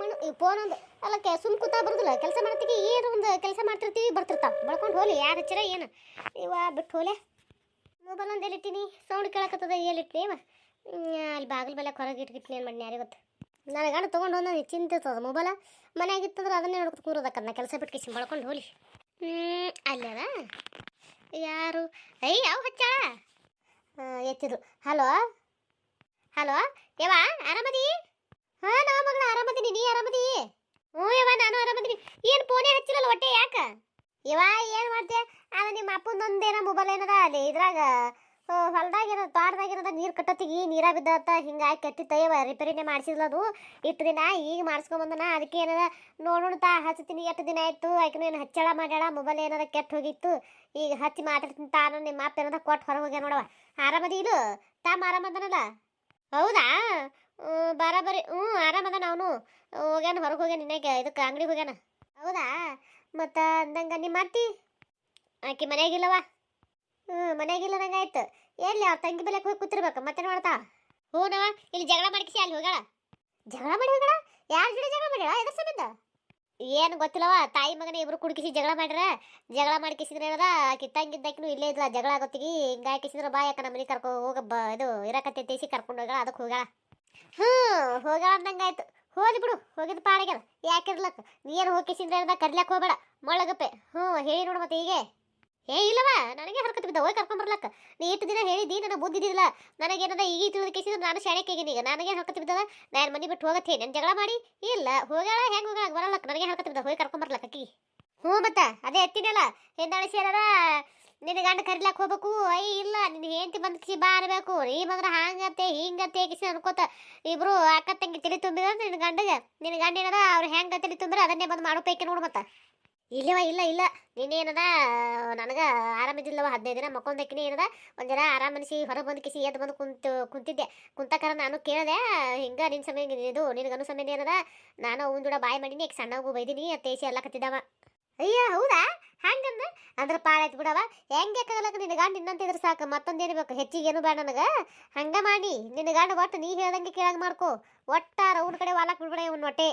ಮಣ್ಣು, ಈ ಫೋನ್ ಒಂದು ಸುಮ್ ಕೂತಾ ಬರುದಿಲ್ಲ. ಕೆಲಸ ಮಾಡ್ತೀವಿ, ಏನು ಒಂದು ಕೆಲಸ ಮಾಡ್ತಿರ್ತೀವಿ, ಬರ್ತಿರ್ತಾವ. ಬಳ್ಕೊಂಡು ಹೋಲಿ ಯಾರು ಹಚ್ಚಿರ ಏನು? ಇವ ಬಿಟ್ಟು ಹೋಲೆ ಮೊಬೈಲ್ ಒಂದು ಎಲ್ಲಿಟ್ಟಿನಿ? ಸೌಂಡ್ ಕೇಳಕತ್ತದ ಎಲ್ಲಿಟ್ಟಿನಿ ಅಲ್ಲಿ ಬಾಗಿಲು ಬೆಲೆ ಹೊರಗೆ ಇಟ್ಗಿಟ್ನಿ ಏನು ಮಾಡಿ ಯಾರಿಗೆ ಗೊತ್ತು ನನಗೆ ಗಂಡ ತೊಗೊಂಡು ಒಂದು ಚಿಂತೆ ಇರ್ತದ ಮೊಬೈಲ ಮನೆಯಾಗಿತ್ತಂದ್ರೆ ಅದನ್ನೇ ನೋಡ್ಕೊತ ಕೂರೋದಕ್ಕ, ನಾ ಕೆಲಸ ಬಿಟ್ಟು ಕಿಸಿ ಬಳ್ಕೊಂಡು ಹೋಲಿ ಹ್ಞೂ ಅಲ್ಲದ ಯಾರು? ಐ ಯಾವ ಹಚ್ಚಾಳ? ಎತ್ತಿದ್ರು. ಹಲೋ ಯವ ಆರಾಮದಿ ಹಾ ನಾ ಮಗಳ ಆರಾಮದಿನಿ ನೀ ಆರಾಮದಿ ಹ್ಞೂ ಯವ ನಾನು ಆರಾಮದಿನಿ ಏನು ಫೋನೇ ಹಚ್ಚಿರಲ್ಲ ಹೊಟ್ಟೆ ಯಾಕ ಯವ ಏನು ಮಾಡ್ತೆ ಅದು ನಿಮ್ಮ ಅಪ್ಪಂದೊಂದೇನೋ ಮೊಬೈಲ್ ಏನದ ಅಲ್ಲಿ ಇದ್ರಾಗ ಹೊಲ್ದಾಗ ಏನದ ತೋಟದಾಗ ಏನದ ನೀರು ಬಿದ್ದತ್ತ, ಹಿಂಗಾಗಿ ಕೆತ್ತಿತ್ತಯ್ಯವ ರಿಪೇರಿನೇ ಮಾಡಿಸಿದ್ಲ ಅದು. ಇಟ್ಟು ದಿನ ಈಗ ಮಾಡಿಸ್ಕೊಂಬಂದನ ಅದಕ್ಕೆ ಏನದ ನೋಡೋಣ ತಾ ಹಚ್ತೀನಿ, ಎಷ್ಟು ದಿನ ಆಯ್ತು, ಆಕಿನ ಏನು ಹಚ್ಚಳ ಮಾಡ್ಯಾಳ ಮೊಬೈಲ್ ಏನದ ಕೆಟ್ಟ ಹೋಗಿತ್ತು, ಈಗ ಹಚ್ಚಿ ಮಾತಾಡ್ತೀನಿ ತಾನು, ನಿಮ್ಮ ಅಪ್ಪ ಏನದ ಕೊಟ್ಟು ಹೊರಗೆ ಹೋಗ್ಯ ನೋಡವ ಆರಾಮದಿ ಇದು ತಾಮ ಆರಾಮದನಲ್ಲ ಹೌದಾ? ಬರಾಬರಿ, ಹ್ಞೂ ಆರಾಮದ ಅವನು. ಹೋಗ್ಯಾನ, ಹೊರಗೆ ಹೋಗ್ಯಾನ ನಿನ್ನೆಗೆ ಇದಕ್ಕೆ ಅಂಗಡಿಗೆ ಹೋಗ್ಯಾನ. ಹೌದಾ? ಮತ್ತು ಅಂದಂಗೆ ನಿಮ್ಮ ಅತ್ತಿ? ಆಕೆ ಮನೆಯಾಗಿಲ್ಲವ ಹ್ಞೂ ಮನೆಯಾಗಿಲ್ಲದಂಗೆ ಆಯ್ತು. ಎಲ್ಲಿ ಅವ್ರ ತಂಗಿ ಬೆಲೆಗೆ ಹೋಗಿ ಕೂತಿರ್ಬೇಕು, ಮತ್ತೆ ಮಾಡ್ತಾ? ಹ್ಞೂನವ ಇಲ್ಲಿ ಜಗಳ ಮಾಡ್ಕಿಸಿ ಅಲ್ಲಿ ಹೋಗಳ ಜಗಳ ಮಾಡಿ ಹೋಗಳ ಯಾರ ಜೋಡಿ ಜಗಳ ಮಾಡ್ಯಾಳ? ಎದ್ರ ಸಂಬಂಧ? ಏನು ಗೊತ್ತಿಲ್ಲವ, ತಾಯಿ ಮಗನ ಇಬ್ರು ಕುಡ್ಕಿಸಿ ಜಗಳ ಮಾಡ್ಯಾರ. ಜಗಳ ಮಾಡ್ಕಿಸಿದ್ರೆ ಏನದ, ಆಕಿ ತಂಗಿದ್ದಾಕಿನೂ ಇಲ್ಲೇ ಇದ್ಲ, ಜಗಳ ಗೊತ್ತಿಗಿ ಹಿಂಗ ಕಿಸಿದ್ರೆ ಬಾ ಯಾಕ ನಮ್ಮ ಮನೆ ಕರ್ಕೊ ಹೋಗ ಬ, ಇದು ಇರಕತ್ತೆ ತೇಸಿ ಕರ್ಕೊಂಡು ಹೋಗಳ ಅದಕ್ಕೆ ಹೋಗಳ ಹ್ಞೂ ಹೋಗಳ ಅಂದಂಗಾಯ್ತು ಹೋಗಿ ಬಿಡು, ಹೋಗಿದ್ ಪಾಡಿಗೆ ಯಾಕಿರ್ಲಕ್ಕ ನೀನು ಹೋಗಿಸಿದ್ರೆ ಏನದ ಕರ್ಲಕ್ಕೆ ಹೋಗಬೇಡ. ಮೊಳಗಪ್ಪೆ. ಹ್ಞೂ ಹೇಳಿ ನೋಡು ಮತ್ತೆ ಹೀಗೆ. ಏ ಇಲ್ಲವ ನನಗೆ ಹರ್ಕತ್ ಬಿದ್ದ ಹೋಗಿ ಕರ್ಕೊಂಡ್ ಬರ್ಲಕ್ಕ. ನೀ ಇಷ್ಟು ದಿನ ಹೇಳಿದಿ ನನಗೆ ಬುದ್ಧಿದಿಲ್ಲ ನನಗೇನದ ಈಗ ತಿಳಿದ ಕೇಸಿದ್ರು ನಾನು ಆಗೀನಿ ಈಗ ನನಗೆ ಹರ್ಕತ್ ಬಿದ್ದದ? ನಾನು ಮನೆ ಬಿಟ್ಟು ಹೋಗತ್ತೆ ನನ್ನ ಜಗಳ ಮಾಡಿ? ಇಲ್ಲ, ಹೋಗ್ಯಾಳ, ಹೆಂಗೆ ಹೋಗ್ಯಾಳ ಬರಲ್ಲಕ್ಕ, ನನಗೆ ಹರ್ಕತ್ ಬಿದ್ದ, ಹೋಗಿ ಕರ್ಕೊಂಬರ್ಲಕ್ಕ ಅಕ್ಕಿ. ಹ್ಞೂ ಮತ್ತ, ಅದೇ ಎತ್ತಿನಲ್ಲ ಹಿಂದಾಳಿ ಸೇರದ, ನಿನ್ನ ಗಂಡ ಕರಿಲಾಕ ಹೋಗ್ಬೇಕು? ಐ, ಇಲ್ಲ, ನಿನ್ನ ಹೆಂಡತಿ ಬಂದ್ ಕಿಸಿ ಬಾ ಅನ್ಬೇಕು. ನೀ ಬಂದ್ರೆ ಹಾಂಗತ್ತೆ, ಹಿಂಗತ್ತೆ, ಕಿಸಿ ಅನ್ಕೋತ. ಇಬ್ರು ಅಕ್ಕ ತಂಗಿ ತಲೆ ತುಂಬಿದ ನಿನ್ನ ಗಂಡಗೆ. ನಿನ್ನ ಗಂಡ ಏನದ, ಅವ್ರು ಹೆಂಗ ತಲೆ ತುಂಬಿರ ಅದನ್ನೇ ಬಂದು ಮಾಡೋ ನೋಡು ಮತ್ತ. ಇಲ್ಲವ ಇಲ್ಲ ಇಲ್ಲ. ನಿನ್ನೇನದ ನನಗೆ ಆರಾಮಿದ್ದಿಲ್ಲವ ಹದಿನೈದು ದಿನ ಮಕ್ಕೊಂದಕ್ಕಿನಿ ಏನದ, ಒಂದು ಜನ ಆರಾಮ ಹೊರಗೆ ಬಂದು ಕಿಸಿ ಎದ್ದು ಬಂದು ಕುಂತು, ಕುಂತಿದ್ದೆ. ಕುಂತಕರ ನಾನು ಕೇಳಿದೆ, ಹಿಂಗೆ ನಿನ್ನ ಸಮಯ ಇದು ನಿನಗನು ಸಮಯ ಏನದ, ನಾನು ಅವನ ಜೋಡ ಬಾಯ್ ಮಾಡೀನಿ ಈಗ ಸಣ್ಣಗೂ ಬೈದಿನಿ ತೇಸಿ ಎಲ್ಲ ಕತ್ತಿದ್ದಾವ ಅಯ್ಯೋ, ಹೌದಾ? ಹಂಗಂದ? ಅಂದ್ರೆ ಪಾಳಾಯ್ತು ಬಿಡವ. ಹೆಂಗೆ ಬೇಕಾಗಲಕ್ಕ ನಿನ್ನ ಗಂಡ ಇನ್ನಂತಿದ್ರೆ ಸಾಕು ಮತ್ತೊಂದೇನು ಬೇಕು ಹೆಚ್ಚಿಗೆ ಏನು ಬೇಡ ನನಗೆ. ಹಂಗೆ ಮಾಡಿ, ನಿನ್ನ ಗಂಡ ಒಟ್ಟು ನೀ ಹೇಳ್ದಂಗೆ ಕೇಳಂಗೆ ಮಾಡ್ಕೋ. ಒಟ್ಟಾರ ಅವನ ಕಡೆ ವಾಲಕ್ ಬಿಡ್ಬೇಡ, ಇವನ್ ಹೊಟ್ಟೆ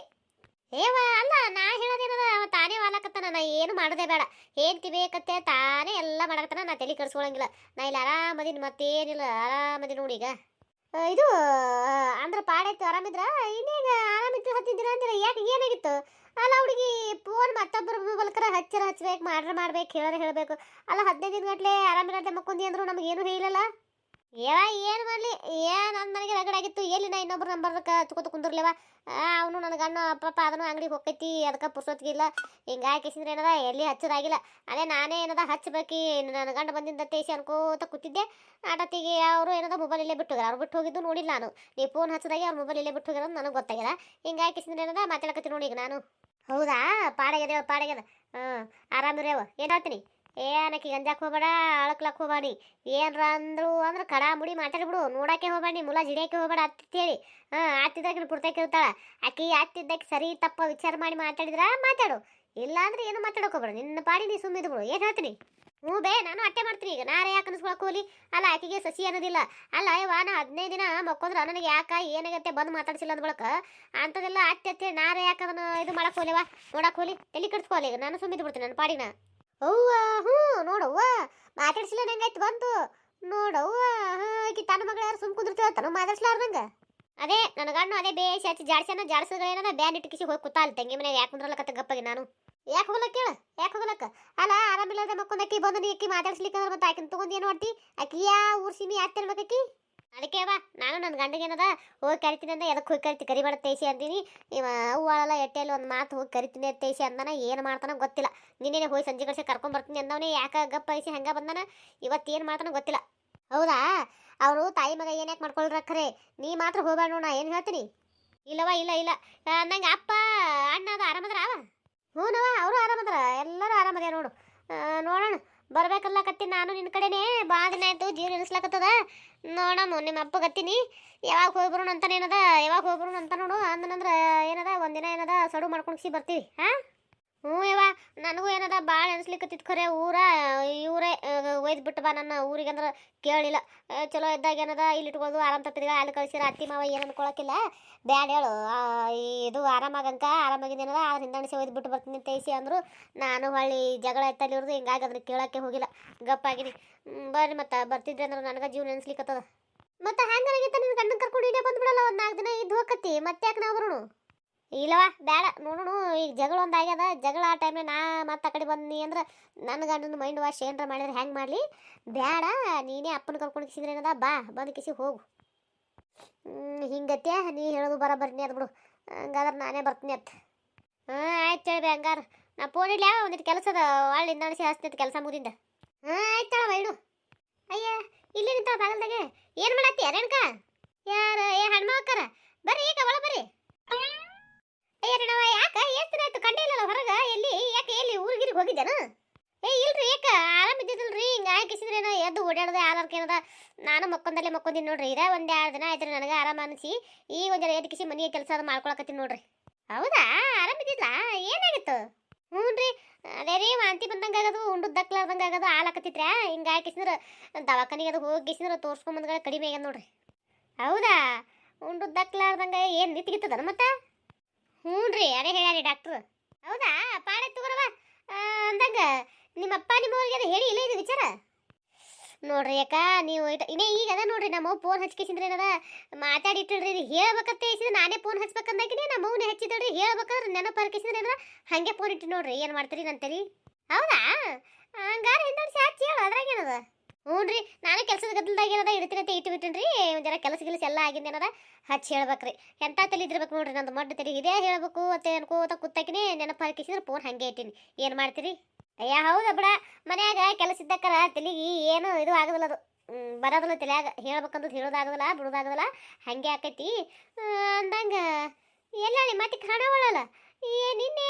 ಏವ, ಅಲ್ಲ, ನಾ ಹೇಳೋದೇನದ ಅವ ತಾನೇ ವಾಲಕತ್ತಾನ. ನಾ ಏನು ಮಾಡೋದೇ ಬೇಡ. ಹೆಂಡ್ತಿ ಬೇಕತ್ತೆ ತಾನೇ ಎಲ್ಲ ಮಾಡಕತ್ತಾನ. ನಾ ತಲೆ ಕರ್ಸ್ಕೊಳಂಗಿಲ್ಲ ನಾ ಇಲ್ಲಿ ಆರಾಮದಿನ, ಮತ್ತೇನಿಲ್ಲ. ಆರಾಮದಿ ನೋಡಿ ಈಗ. ಇದು ಅಂದ್ರೆ ಅಂದ್ರ ಪಾಡಾಯ್ತು, ಆರಾಮಿದ್ರ? ಇನ್ನೇಗ ಆರಾಮಿತ್ತು ಹತ್ತಿದ್ರ ಅಂತೀರ ಯಾಕೆ ಏನಾಗಿತ್ತು? ಅಲ್ಲ, ಹುಡುಗಿ ಫೋನ್ ಮತ್ತೊಬ್ಬರ ಬಲ್ಕರ ಹಚ್ಚರ ಹಚ್ಬೇಕು ಮಾಡ್ರ ಮಾಡ್ಬೇಕು, ಹೇಳರ ಹೇಳಬೇಕು. ಅಲ್ಲ, ಹದಿನೈದು ದಿನ ಗಟ್ಲೆ ಆರಾಮಿರತ್ತೆ ಮಕ್ಕೊಂದಿ ಅಂದ್ರು ನಮ್ಗೆ ಏನು ಹೇಳಿಲ್ಲಲ್ಲ? ಏವ ಏನು ಮಾಡಲಿ? ಏನು ನನ್ನ ನನಗೆ ರಗಡಾಗಿತ್ತು ಎಲ್ಲಿ ನಾ ಇನ್ನೊಬ್ರು ನಂಬರ್ಕ ತುಕೋತ ಕುಂದಿರ್ಲೇವ? ಅವನು ನನ್ನ ಗಂಡ ಪಾಪ ಅದನ್ನು ಅಂಗಡಿಗೆ ಹೋಗೈತಿ ಅದಕ್ಕೆ ಪುರ್ಸೊತ್ತಿಗಿಲ್ಲ ಹಿಂಗಾಗಿ ಕಿಸಿದ್ರೆ ಏನದ? ಎಲ್ಲಿ ಹಚ್ಚದಾಗಿಲ್ಲ. ಅದೇ ನಾನೇ ಏನದ ಹಚ್ಚಬೇಕಿ ನನ್ನ ಗಂಡ ಬಂದಿಂದ ತೇಸಿ ಅನ್ಕೋತ ಕೂತಿದ್ದೆ. ಆಟತ್ತಿಗೆ ಅವರು ಏನದ ಮೊಬೈಲ್ ಇಲ್ಲೇ ಬಿಟ್ಟು ಹೋಗ್ಯಾರ ಅವ್ರು ಬಿಟ್ಟು ಹೋಗಿದ್ದು ನೋಡಿಲ್ಲ ನಾನು. ನೀವು ಫೋನ್ ಹಚ್ಚದಾಗೆ ಅವ್ರ ಮೊಬೈಲ್ ಇಲ್ಲೇ ಬಿಟ್ಟು ಹೋಗ್ಯಾರ ಅಂತ ನನಗೆ ಗೊತ್ತಾಗ್ಯದ. ಹಿಂಗಾಗಿ ಕಿಸಿದ್ರೆ ಏನದ? ಮಾತಾಡಕತ್ತೀನಿ ನೋಡಿ ಈಗ ನಾನು. ಹೌದಾ? ಪಾಡಾಗ್ಯದೇವ ಪಾಡಾಗ್ಯದ. ಹಾಂ ಆರಾಮಿರೇವ ಏನು ಹೇಳ್ತೀನಿ? ಏನಕ್ಕೆ ಗಂಜಾಕ್ ಹೋಗ್ಬೇಡ, ಅಳಕ್ಲಕ್ ಹೋಗ್ಬೇಡಿ. ಏನ್ರ ಅಂದ್ರು ಅಂದ್ರೆ ಕಡ ಮುಡಿ ಮಾತಾಡ್ಬಿಡು ನೋಡಕ್ಕೆ ಹೋಗ್ಬೇಡಿ, ಮುಲ ಜಿಡಿಯಕ್ಕೆ ಹೋಗ್ಬೇಡ ಅತ್ತೇಳಿ ಹಾಂ ಆತಿದ್ದಾಗ ಪುರ್ತಕ್ಕೆ ಇರ್ತಾಳ ಆಕಿ ಆತಿದ್ದಕ್ಕೆ ಸರಿ ತಪ್ಪ ವಿಚಾರ ಮಾಡಿ ಮಾತಾಡಿದ್ರ ಮಾತಾಡು. ಇಲ್ಲ ಅಂದ್ರೆ ಏನು ಮಾತಾಡೋಕ್ ಹೋಗ್ಬೇಡ, ನಿನ್ನ ಪಾಡಿ ನೀ ಸುಮ್ಮಿದ್ ಬಿಡು. ಏನು ಹೇಳ್ತೀನಿ? ಹ್ಞೂ ಬೇ, ನಾನು ಅಟ್ಟೆ ಮಾಡ್ತೀನಿ ಈಗ. ನಾರೇ ಯಾಕೆ ಅನ್ಸ್ಕೊಳಕ್ಕೆ ಹೋಗಲಿ? ಅಲ್ಲ, ಆಕಿಗೆ ಸಸಿ ಅನ್ನೋದಿಲ್ಲ. ಅಲ್ಲ, ಯವ್ವ, ನಾ ಹದಿನೈದು ದಿನ ಮಕ್ಕೊಂದ್ರ ನನಗೆ ಯಾಕ ಏನಾಗತ್ತೆ ಬಂದು ಮಾತಾಡ್ಸಿಲ್ಲ ಅಂದ ಬಳಕ ಅಂಥದೆಲ್ಲ ಅತ್ತೆ ಅಂತೇಳಿ ನಾರೇ ಯಾಕೆ ಅದನ್ನ ಇದು ಮಾಡಕ್ಕೆ ಹೋಗ್ಲಿವ ನೋಡಕ್ಕೆ ಹೋಗ್ಲಿ. ತಲೆ ಕೆಡ್ಸ್ಕೊಲಿ ಈಗ. ನಾನು ಸುಮ್ಮಿದ್ಬಿಡ್ತೀನಿ ನನ್ನ ಪಾಡಿನ. ಅವ್ವ ಹ್ಞೂ ನೋಡವ್ವ ಮಾತಾಡ್ಸಿಲ್ಲ ನಂಗಾಯ್ತು ಬಂತು ನೋಡವ್ವ ಹಾ ಆಕಿ ತನ್ನ ಮಗಳು ಯಾರು ಸುಮ್ ಕುಂದಿರ್ತಾಳ ತನ ಮಾತಾಡ್ಸ್ಲಾರ್ದಂಗ. ಅದೇ, ನನ್ನ ಗಣ್ಣು ಅದೇ ಬೇಸಿ ಹಚ್ಚಿ ಜಾಡ್ಸನ ಜಾಡ್ಸಗಳೇನದ ಬ್ಯಾನ್ ಇಟ್ಕಿಸಿ ಹೋಗಿ ಕೂತ ಅಲ್ಲಿ ತಂಗಿ ಮನೆ ಯಾಕೆ ಕುಂದ್ರಲಕತ್ತ ಗಪ್ಪಗೆ ನಾನು? ಯಾಕೆ ಹೋಗ್ಲಕ್ಕ ಕೇಳ? ಯಾಕೆ ಹೋಗ್ಲಕ್ಕ ಅಲ್ಲ, ಆರಾಮಿಲ್ಲದ ಮಕ್ಕೊಂದು ಅಕ್ಕಿ ಬಂದು ನೀ ಅಕ್ಕಿ ಮಾತಾಡ್ಸ್ಲಿಕ್ಕಂದ್ರೆ ಮತ್ತೆ ಆಕಿನ ತಗೊಂಡು ಏನು ಮಾಡ್ತಿ? ಅಕ್ಕಿ ಯಾ ಊರ್ ಸಿಮಿ ಯಾತಿರ್ಬೇಕಿ ಅದಕ್ಕೆ ಬಾ ನಾನು ನನ್ನ ಗಂಡಗೆ ಏನದ, ಹೋಗಿ ಕರಿತೀನಿ ಅಂದ್ರೆ ಎದಕ್ಕೆ ಹೋಗಿ ಕರಿತಿ ಕರಿಬೇಡ ತೇಸಿ ಅಂತೀನಿ ಇವ ಹೂವಾಳೆಲ್ಲ ಎಟ್ಟೆಲ್ಲ ಒಂದು ಮಾತು ಹೋಗಿ ಕರಿತೀನಿ ತೇಸಿ ಅಂದನ, ಏನು ಮಾಡ್ತಾನೋ ಗೊತ್ತಿಲ್ಲ. ನಿನ್ನೆ ಹೋಗಿ ಸಂಜೆ ಕಡೆ ಕರ್ಕೊಂಡ್ ಬರ್ತೀನಿ ಅಂದವನೇ, ಯಾಕೆ ಗಪ್ಪ ಐಸಿ ಹಂಗ ಬಂದನ? ಇವತ್ತೇನು ಮಾಡ್ತಾನೋ ಗೊತ್ತಿಲ್ಲ. ಹೌದಾ? ಅವರು ತಾಯಿ ಮಗ ಏನ್ಯಾಕೆ ಮಾಡ್ಕೊಳ್ರ ಖರೆ? ನೀ ಮಾತ್ರ ಹೋಗ್ಬೇಡ ನೋಡ ಏನು ಹೇಳ್ತೀನಿ? ಇಲ್ಲವ ಇಲ್ಲ ಇಲ್ಲ. ನಂಗೆ ಅಪ್ಪ, ಅಣ್ಣ ಅದು, ಆರಾಮದ್ರ ಅವ? ಹ್ಞೂನವ ಅವರು ಆರಾಮದ್ರ, ಎಲ್ಲರೂ ಆರಾಮದ ನೋಡು. ನೋಡೋಣ. ಬರ್ಬೇಕಲ್ಲ ಕತ್ತಿ, ನಾನು ನಿನ್ನ ಕಡೆನೇ ಭಾಳ ದಿನ ಆಯ್ತು, ಜೀವನ ಎನಿಸ್ಲಾಕತ್ತದ ನೋಡಮ್ಮ ನಿಮ್ಮ ಅಪ್ಪ ಕತ್ತಿನಿ ಯಾವಾಗ ಹೋಗ್ಬರೋಣ ಅಂತಾನೆ ಏನದ ಯಾವಾಗ ಹೋಗ್ಬರೋಣ ಅಂತ ನೋಡು. ಅಂದನಂದ್ರ ಏನದ, ಒಂದಿನ ಏನದ, ಸಡು ಮಾಡ್ಕೊಂಡು ಬರ್ತೀವಿ, ಹಾಂ? ಹ್ಞೂ ಇವ ನನಗೂ ಏನದ ಭಾಳ ಅನ್ಸ್ಲಿಕ್ಕತ್ತಿತ್ತು ಖರೆ ಊರ ಇವರೇ ಒಯ್ದು ಬಿಟ್ಟು ಬಾ ನನ್ನ ಊರಿಗೆ ಅಂದ್ರೆ ಕೇಳಿಲ್ಲ. ಚಲೋ ಇದ್ದಾಗ ಏನದ ಇಲ್ಲಿ ಇಟ್ಕೊಳ್ಳೋದು ಆರಾಮ್ ತಪ್ಪಿದಾಗ ಅಲ್ಲಿ ಕಳಿಸಿರ ಅತ್ತಿ ಮಾವ ಏನು ಅನ್ಕೊಳಕಿಲ್ಲ. ಬ್ಯಾಡ ಹೇಳು ಆ, ಇದು ಆರಾಮಾಗಂಕ ಆರಾಮಾಗಿದ್ದು ಏನದ ಆದ್ರೆ ಹಿಂದಣಿಸಿ ಒಯ್ದು ಬಿಟ್ಟು ಬರ್ತೀನಿ ತೈಸಿ ಅಂದರು. ನಾನು ಹೊಳ್ಳಿ ಜಗಳ ಎತ್ತಲ್ಲಿ ಇರೋದು ಹಿಂಗಾಗಿ ಅದನ್ನ ಕೇಳೋಕ್ಕೆ ಹೋಗಿಲ್ಲ. ಗಪ್ಪಾಗಿನಿ ಬರ್ರಿ ಮತ್ತೆ ಬರ್ತಿದ್ರೆ ಅಂದ್ರೆ ನನಗೆ ಜೀವನ ಅನ್ಸ್ಲಿಕ್ಕತ್ತದ ಮತ್ತೆ ಹ್ಯಾಂಗಾಗಿತ್ತ ನಿನ್ನ ಗಂಡನ ಕರ್ಕೊಂಡು ಇಲ್ಲೇ ಬಂದ್ಬಿಡಲ್ಲ ಒಂದು ನಾಲ್ಕು ದಿನ ಇದ್ದು ಹೋಗತ್ತಿ ಮತ್ತೆ ಯಾಕೆ ನಾವು ಬರೋಣ? ಇಲ್ಲವಾ ಬೇಡ. ನೋಡೋಣ ಈಗ ಜಗಳ ಒಂದು ಆಗ್ಯದ. ಜಗಳ ಆ ಟೈಮ್ನಾಗ ನಾ ಮತ್ತೆ ಆ ಕಡೆ ಬಂದ್ನಿ ಅಂದ್ರೆ ನನ್ನ ಗಂಡನ ಮೈಂಡ್ ವಾಶ್ ಏನಾರ ಮಾಡಿದ್ರೆ ಹೆಂಗೆ ಮಾಡಲಿ? ಬೇಡ, ನೀನೇ ಅಪ್ಪನ ಕರ್ಕೊಂಡು ಕಿಸಿದ್ರೆ ಏನದ? ಬಾ, ಬಂದು ಕಿಸಿ ಹೋಗು. ಹ್ಞೂ ಹಿಂಗತ್ಯ? ನೀ ಹೇಳೋದು ಬರ ಬರ್ನಿ ಅದು ಬಿಡು. ಹಂಗಾದ್ರೆ ನಾನೇ ಬರ್ತೀನಿ ಅತ್ತ ಹಾಂ, ಆಯ್ತು ಹೇಳ್ಬಿ ಹಂಗಾರ. ನಾ ಫೋನ್ ಇಡ್ಲಿ? ಒಂದಿಟ್ಟು ಕೆಲಸ ಅದ. ಒಳ್ಳೆ ನಡೆಸಿ ಹಚ್ತೈತೆ ಕೆಲಸ ಮುಗಿದಿಂದ ಹಾಂ, ಆಯ್ತು ಹೇಳ ಇಡು. ಅಯ್ಯ, ಇಲ್ಲಿ ನಿಂತ ಬಾಗಲ್ದಾಗೆ. ಏನು ಮಾಡತ್ತಿ ಅರೇನ್ಕ ಯಾರ, ಏ ಹಣ್ಮಕ್ಕರ ಬರ್ರಿ ಈಗ ಒಳ ಬರ್ರಿ. ಅಯ್ಯ ನಾವು ಯಾಕ? ಎಷ್ಟು ದಿನ ಆಯ್ತು ಕಂಡೇ ಇಲ್ಲಲ್ಲ ಹೊರಗ? ಎಲ್ಲಿ? ಯಾಕೆ ಎಲ್ಲಿ? ಊರಿಗಿರಿಗೆ ಹೋಗಿದ್ದೇನ? ಏ, ಇಲ್ರಿ ಯಾಕ? ಆರಾಮ ಹಿಂಗೆ ಹಿಂಗ ಏನೋ ಎದ್ದು ಓಡಾಡದೆ ಆರಾರ್ಕೆ ಏನದ? ನಾನು ಮಕ್ಕೊಂದಲ್ಲೇ ಮಕ್ಕೊಂದಿನಿ ನೋಡ್ರಿ. ಇದೇ ಒಂದು ಎರಡು ದಿನ ಆಯ್ತು ನನಗೆ ಆರಾಮ ಅನಿಸಿ. ಈಗ ಒಂದು ಎದ್ದು ಕಿಸಿ ಮನೆಯ ಕೆಲಸ ಅದು ಮಾಡ್ಕೊಳಕತ್ತೀನಿ ನೋಡ್ರಿ. ಹೌದಾ? ಆರಾಮ ಇದ್ದಿಲ್ಲ ಏನಾಗಿತ್ತು? ಹ್ಞೂ ರೀ ಅದೇ ರೀ, ವಾಂತಿ ಬಂದಂಗೆ ಆಗೋದು ಉಂಡದ್ ದಕ್ಲಾರ್ದಂಗೆ ಆಗೋದು ಹಾಲಾಕತ್ತಿತ್ರ ಹಿಂಗೆ ಹಾಕಿಸಿದ್ರೆ ದವಾಖಾನಿಗೆ ಅದು ಹೋಗಿಸಿದ್ರೆ ತೋರ್ಸ್ಕೊಂಬಂದ್ಗಳ ಕಡಿಮೆ ಆಗ್ಯದ ನೋಡ್ರಿ. ಹೌದಾ? ಉಂಡು ದಕ್ಲಾರ್ದಂಗೆ ಏನು ನಿಂತಿಗಿತ್ತದನ ಮತ್ತೆ? ಹ್ಞೂ ರೀ ಅದೇ ಹೇಳ್ಯಾರಿ ಡಾಕ್ಟ್ರು ಹೌದಾ? ಪಾಳೆ ತಗೋರವ ಅಂದಂಗ, ನಿಮ್ಮಪ್ಪ ನಿಮ್ಮವ್ರಿಗೆ ಅದು ಹೇಳಿ ಇಲ್ಲ ಇದು ವಿಚಾರ? ನೋಡ್ರಿ ಯಾಕ ನೀವು ಇನ್ನೇ ಈಗ ಅದ ನೋಡ್ರಿ, ನಮ್ಮ ಫೋನ್ ಹಚ್ಕಿಸಿದ್ರೆ ಏನದ? ಮಾತಾಡಿ ಇಟ್ಟಿಲ್ರಿ ಇದು ಹೇಳ್ಬೇಕಂತ ಹೇಳಿಸಿದ್ರೆ ನಾನೇ ಫೋನ್ ಹಚ್ಬೇಕಂದಾಗಿನೇ ನಮ್ಮ ಮೌನ ಹಚ್ಚಿದ್ರಿ ಹೇಳ್ಬೇಕಾದ್ರೆ ನೆನಪು ಹರ್ಕಿಸಿದ್ರೆ ಏನದ? ಹಂಗೆ ಫೋನ್ ಇಟ್ಟು ನೋಡ್ರಿ, ಏನು ಮಾಡ್ತೀರಿ ನಂತರಿ ಹೌದಾ? ಹಂಗಾರೆ ಹಿಂದಡ್ಸಿ ಹಚ್ಚಿ ಹೇಳು ಹ್ಞೂ ರೀ ನಾನು ಕೆಲಸದ ಗದ್ದಲ್ದಾಗ ಏನದ ಇಡ್ತೀನಿ ಇಟ್ಟು ಬಿಟ್ಟಿನ್ರಿ ಒಂದು ಜರ ಕೆಲಸ ಗಿಲಸ ಎಲ್ಲ ಆಗಿಂದ ಏನದ, ಹಚ್ಚಿ ಹೇಳ್ಬೇಕ್ರಿ. ಎಂಥ ತಲೆ ಇದ್ದಿರ್ಬೇಕು ನೋಡ್ರಿ, ನಂದು ಮಡ್ಡ ತಲೆ ಇದೇ ಹೇಳ್ಬೇಕು ಅಂತ ಅನ್ಕೋತ ಕುತ್ತಾಕಿನೇ ನೆನಪು ಹಾಕಿಸಿದ್ರೆ ಫೋನ್ ಹಂಗೆ ಇಟ್ಟಿನಿ. ಏನು ಮಾಡ್ತೀರಿ? ಅಯ್ಯ, ಹೌದಾ ಬಿಡ ಮನ್ಯಾಗ ಕೆಲಸ ಇದ್ದಕ್ಕರ ತಲೆಗೆ ಏನು ಇದು ಆಗೋದಿಲ್ಲ ಅದು. ಬರೋದಿಲ್ಲ ತಲೆಯಾಗ ಹೇಳ್ಬೇಕಂದ್ರೆ ಹೇಳೋದಾಗೋದಿಲ್ಲ, ಬಿಡೋದಾಗೋದಿಲ್ಲ, ಹಂಗೆ ಆಕೈತಿ. ಅಂದಂಗೆ ಅಂದಂಗ ಎಲ್ಲ ಮತ್ತೆ ಕಾಣವಳಲ್ಲ? ಏ ನಿನ್ನೆ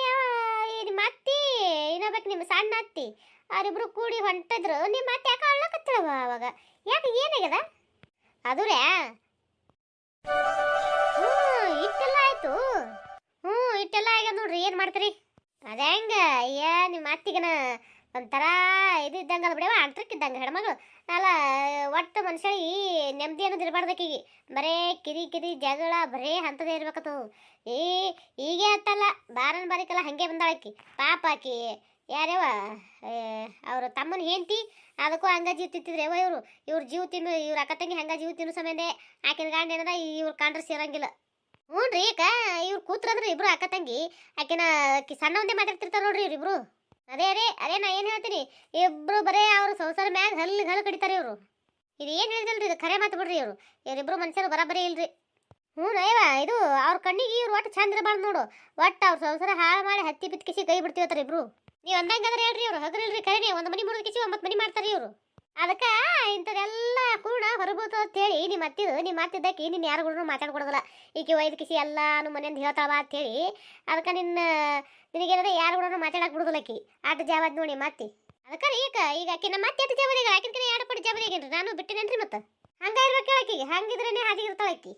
ಯಾವ- ಈ ನಿಮ್ಮ ಅತ್ತಿ ನಿಮ್ಮ ಸಣ್ಣ ಅತ್ತಿ. ಅವರಿಬ್ರು ಕೂಡಿ ಹೊಂಟಿದ್ರು ನಿಮ್ಮ ಅತ್ತೆ ಯಾಕೆ ಅಳ್ಳಕತ್ತಳವ ಅವಾಗ? ಯಾಕೆ ಏನಾಗ್ಯದ? ಅದು ರೇ. ಹ್ಞೂ ಇಟ್ಟೆಲ್ಲ ಆಯ್ತು. ಹ್ಞೂ ಇಟ್ಟೆಲ್ಲ ಆಗ್ಯದ ನೋಡ್ರಿ, ಏನು ಮಾಡ್ತೀರಿ? ಅದೇ ಹೆಂಗೆ, ಅಯ್ಯ, ನಿಮ್ಮ ಅತ್ತಿಗನ ಒಂಥರ ಇದು ಇದ್ದಂಗಲ್ಲ ಬಿಡವ ಅಂಟ್ರಕ್ ಅಲ್ಲ, ಒಟ್ಟು ಮನುಷ್ಯಳಿಗೆ ನೆಮ್ಮದಿ ಅನ್ನೋದು ಇರಬಾರ್ದಕ್ಕೀಗ ಬರೇ ಕಿರಿ ಕಿರಿ ಜಗಳ, ಬರೇ ಅಂಥದ್ದೇ ಇರ್ಬೇಕತ್ತು ಏ ಈಗೇ ಅಂತಲ್ಲ ಬಾರನ್ ಬಾರಿಕಲ್ಲ ಹಾಗೆ ಬಂದಾಳಕ್ಕಿ ಪಾಪ ಆಕಿ. ಯಾರ್ಯವ ಅವ್ರ ತಮ್ಮನ ಹೆಂಡತಿ? ಅದಕ್ಕೂ ಹಂಗ ಜೀವ ತಿಂತಿದ್ರೆ ಯವ್ವ ಇವರು. ಇವ್ರ ಜೀವ ತಿನ್ನು, ಇವ್ರ ಅಕ್ಕ ತಂಗಿ ಹಂಗ ಜೀವ ತಿನ್ನು ಸಂಬಂಧ ಆಕಿನ ಗಾಂಡ ಏನದ, ಇವ್ರು ಕಂಡ್ರೆ ಸೇರಂಗಿಲ್ಲ. ಹ್ಞೂ ರೀ ಅಕ್ಕ ಇವ್ರು ಕೂತ್ರಂದ್ರೆ ಇಬ್ರು ಅಕ್ಕ ತಂಗಿ, ಆಕಿನ ಸಣ್ಣ ಒಂದೇ ಮಾತಾಡ್ತಿರ್ತಾರೆ ನೋಡ್ರಿ ಇವ್ರಿಬ್ರು ಅದೇ ರೀ ಅದೇ ನಾ ಏನು ಹೇಳ್ತೀನಿ, ಇಬ್ರು ಬರೇ ಅವ್ರ ಸಂಸಾರ ಮ್ಯಾಗ ಹಲ್ಲು ಹಲ್ ಕಡಿತಾರೆ ಇವರು. ಇದು ಏನು ಹೇಳಿದಲ್ರಿ ಇದು? ಖರೆ ಮಾತು ಬಿಡ್ರಿ ಇವರು. ಇವರಿಬ್ರು ಮನುಷ್ಯರು ಬರಬರಿ ಇಲ್ರಿ. ಹ್ಞೂ ನಯವ ಇದು ಅವ್ರ ಕಣ್ಣಿಗೆ ಇವ್ರು ಒಟ್ಟು ಚಂದ ಇರಬಾರ್ದು ನೋಡು. ಒಟ್ಟು ಅವ್ರ ಸಂಸಾರ ಹಾಳು ಮಾಡಿ ಹತ್ತಿ ಬಿತ್ಕಿಸಿ ಕೈ ಬಿಡ್ತೀವತ್ತಾರ ಇಬ್ರು. ನೀವು ಅಂದಂಗಾದ್ರೆ ಹೇಳ್ರಿ ಇವರು. ಹಗರಿಲ್ರಿ ಕರೆನೇ ಒಂದು ಮನಿ ಮುರಿದ ಕಿಸಿ ಒಂಬತ್ತು ಮನಿ ಮಾಡ್ತಾರೆ ಇವರು. ಅದಕ್ಕೆ ಇಂಥದೆಲ್ಲ ಕೂಡ ಹೊರಬೋದು ಅಂತೇಳಿ ನಿಮ್ಮ ಅತ್ತಿದು ನಿಮ್ಮ ಅತ್ತಿದ್ದಕ್ಕೆ ನಿನ್ನ ಯಾರು ಕೂಡ ಮಾತಾಡ್ಕೊಡೋದಿಲ್ಲ. ಈಕೆ ಒಯ್ದು ಕಿಸಿ ಎಲ್ಲಾನು ಮನೆಯಿಂದ ಹೇಳ್ತಾವ ಅಂತೇಳಿ. ಅದಕ್ಕೆ ನಿನ್ನ, ನಿನಗೇನಾದ್ರೆ ಯಾರು ಕೂಡ ಮಾತಾಡಕ್ಕೆ ಬಿಡುದಿಲ್ಲ ಆಕಿ. ಆಟ ಜಾವಾದ್ ನೋಡಿ ಮಾತಿ ಅದಕ್ಕೆ ಈಗ ಈಗ ಆಕಿ ನಮ್ಮ ಅತ್ತೆ ಆಟ ಜಾವದಿ ಆಕಿನ ಕಡೆ ಎರಡು ಪಟ್ಟು ಜಾವದಿ ಆಗೇನ್ರಿ ನಾನು ಬಿಟ್ಟಿನೇನ್ರಿ ಮತ್ತೆ? ಹಂಗ ಇರ್ಬೇಕು ಆಕಿಗೆ. ಹಂಗಿದ್ರೇನೆ ಹಾದಿ ಇರ್ತಾಳ ಆಕಿ.